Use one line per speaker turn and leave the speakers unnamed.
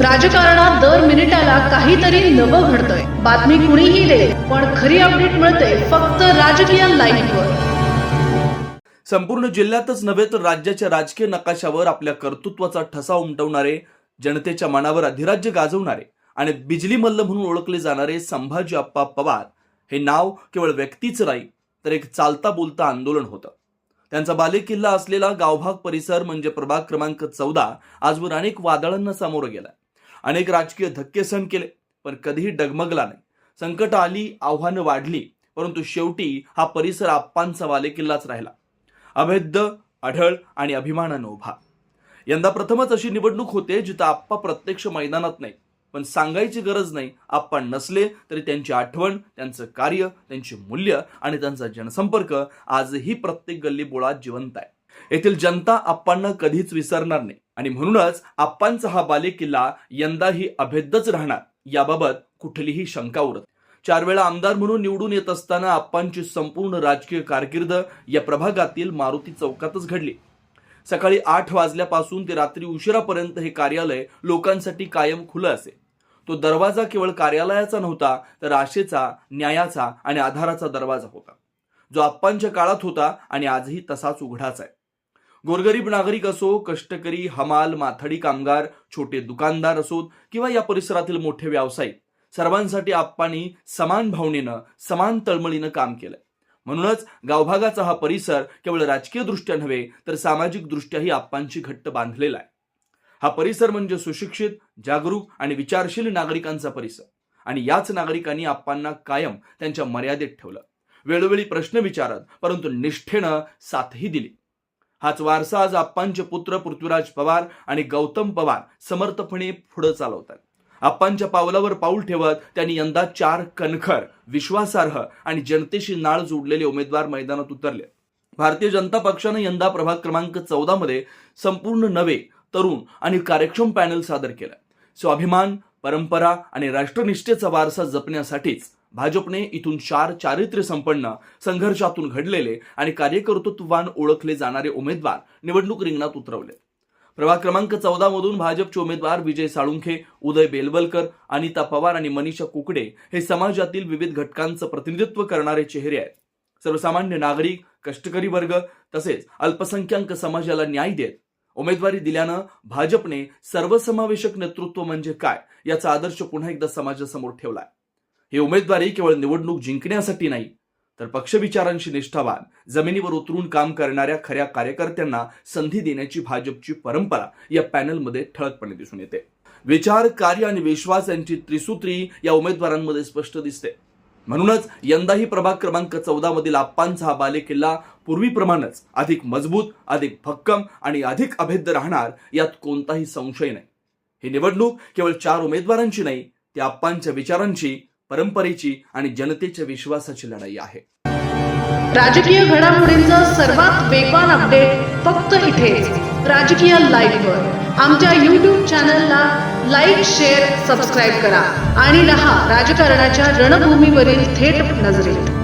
राजकारणात दर मिनिटाला काहीतरी नवं घडतंय. बातमी कुणीही दे पण खरी अपडेट मिळते फक्त राजकीय लाईव्हवर
संपूर्ण जिल्ह्यातच नव्हे तर राज्याच्या राजकीय नकाशावर आपल्या कर्तृत्वाचा ठसा उमटवणारे जनतेच्या मनावर अधिराज्य गाजवणारे आणि बिजली मल्ल म्हणून ओळखले जाणारे संभाजी अप्पा पवार हे नाव केवळ व्यक्तीच नाही तर एक चालता बोलता आंदोलन होतं. त्यांचा बालेकिल्ला असलेला गावभाग परिसर म्हणजे प्रभाग क्रमांक चौदा आजवर अनेक वादळांना सामोरं गेलाय. अनेक राजकीय धक्के सहन केले पण कधीही डगमगला नाही. संकट आली आव्हानं वाढली परंतु शेवटी हा परिसर आप्पांचा बालेकिल्लाच राहिला. अभेद्य आढळ आणि अभिमानानं उभा. यंदा प्रथमच अशी निवडणूक होते जिथं आप्पा प्रत्यक्ष मैदानात नाही. पण सांगायची गरज नाही आप्पा नसले तरी त्यांची आठवण त्यांचं कार्य त्यांची मूल्य आणि त्यांचा जनसंपर्क आजही प्रत्येक गल्ली बोळात जिवंत आहे. येथील जनता आप्पांना कधीच विसरणार नाही. आणि म्हणूनच आप्पांचा हा बालेकिल्ला यंदाही अभेद्यच राहणार याबाबत कुठलीही शंका उरत चार वेळा आमदार म्हणून निवडून येत असताना आप्पांची संपूर्ण राजकीय कारकीर्द या प्रभागातील मारुती चौकातच घडली. सकाळी आठ वाजल्यापासून ते रात्री उशिरापर्यंत हे कार्यालय लोकांसाठी कायम खुलं असे. तो दरवाजा केवळ कार्यालयाचा नव्हता तर आशेचा न्यायाचा आणि आधाराचा दरवाजा होता. जो आप्पांच्या काळात होता आणि आजही तसाच उघडाच आहे. गोरगरीब नागरिक असो कष्टकरी हमाल माथाडी कामगार छोटे दुकानदार असोत किंवा या परिसरातील मोठे व्यावसायिक सर्वांसाठी आप्पांनी समान भावनेनं समान तळमळीनं काम केलंय. म्हणूनच गावभागाचा हा परिसर केवळ राजकीय दृष्ट्या नव्हे तर सामाजिक दृष्ट्याही आप्पांची घट्ट बांधलेला आहे. हा परिसर म्हणजे सुशिक्षित जागरूक आणि विचारशील नागरिकांचा परिसर. आणि याच नागरिकांनी आप्पांना कायम त्यांच्या मर्यादेत ठेवलं. वेळोवेळी प्रश्न विचारत परंतु निष्ठेनं साथही दिली. हाच वारसा आज आप्पांचे पुत्र पृथ्वीराज पवार आणि गौतम पवार समर्थपणे पुढे चालवतात. आप्पांच्या पावलावर पाऊल ठेवत त्यांनी यंदा चार कणखर विश्वासार्ह आणि जनतेशी नाळ जोडलेले उमेदवार मैदानात उतरले. भारतीय जनता पक्षानं यंदा प्रभाग क्रमांक चौदा मध्ये संपूर्ण नवे तरुण आणि कार्यक्षम पॅनल सादर केलं. स्वाभिमान परंपरा आणि राष्ट्रनिष्ठेचा वारसा जपण्यासाठीच भाजपने इथून चार चारित्र्य संपन्न संघर्षातून घडलेले आणि कार्यकर्तृत्ववान ओळखले जाणारे उमेदवार निवडणूक रिंगणात उतरवले. प्रभाग क्रमांक चौदा मधून भाजपचे उमेदवार विजय साळुंखे उदय बेलवलकर अनिता पवार आणि मनीषा कुकडे हे समाजातील विविध घटकांचं प्रतिनिधित्व करणारे चेहरे आहेत. सर्वसामान्य नागरिक कष्टकरी वर्ग तसेच अल्पसंख्याक समाजाला न्याय देत उमेदवारी दिल्यानं भाजपने सर्वसमावेशक नेतृत्व म्हणजे काय याचा आदर्श पुन्हा एकदा समाजासमोर ठेवलाय. ही उमेदवारी केवळ निवडणूक जिंकण्यासाठी नाही तर पक्षविचारांशी निष्ठावान जमिनीवर उतरून काम करणाऱ्या खऱ्या कार्यकर्त्यांना संधी देण्याची भाजपची परंपरा या पॅनलमध्ये ठळकपणे दिसून येते. विचार कार्य आणि विश्वास यांची त्रिसूत्री या उमेदवारांमध्ये स्पष्ट दिसते. म्हणूनच यंदाही प्रभाग क्रमांक चौदा मधील आप्पांचा हा बालेकिल्ला पूर्वीप्रमाणेच अधिक मजबूत अधिक भक्कम आणि अधिक अभेद्य राहणार यात कोणताही संशय नाही. ही निवडणूक केवळ चार उमेदवारांची नाही त्या आप्पांच्या विचारांची परंपरेची आणि जनतेच्या विश्वासाची लढाई आहे.
राजकीय घडामोडींचा सर्वात वेगवान अपडेट फक्त इथे राजकीय लाईव्हवर आमच्या यूट्यूब चॅनलला लाईक शेअर सबस्क्राईब करा. आणि रहा राजकारणाच्या रणभूमीवरील थेट नजरेत.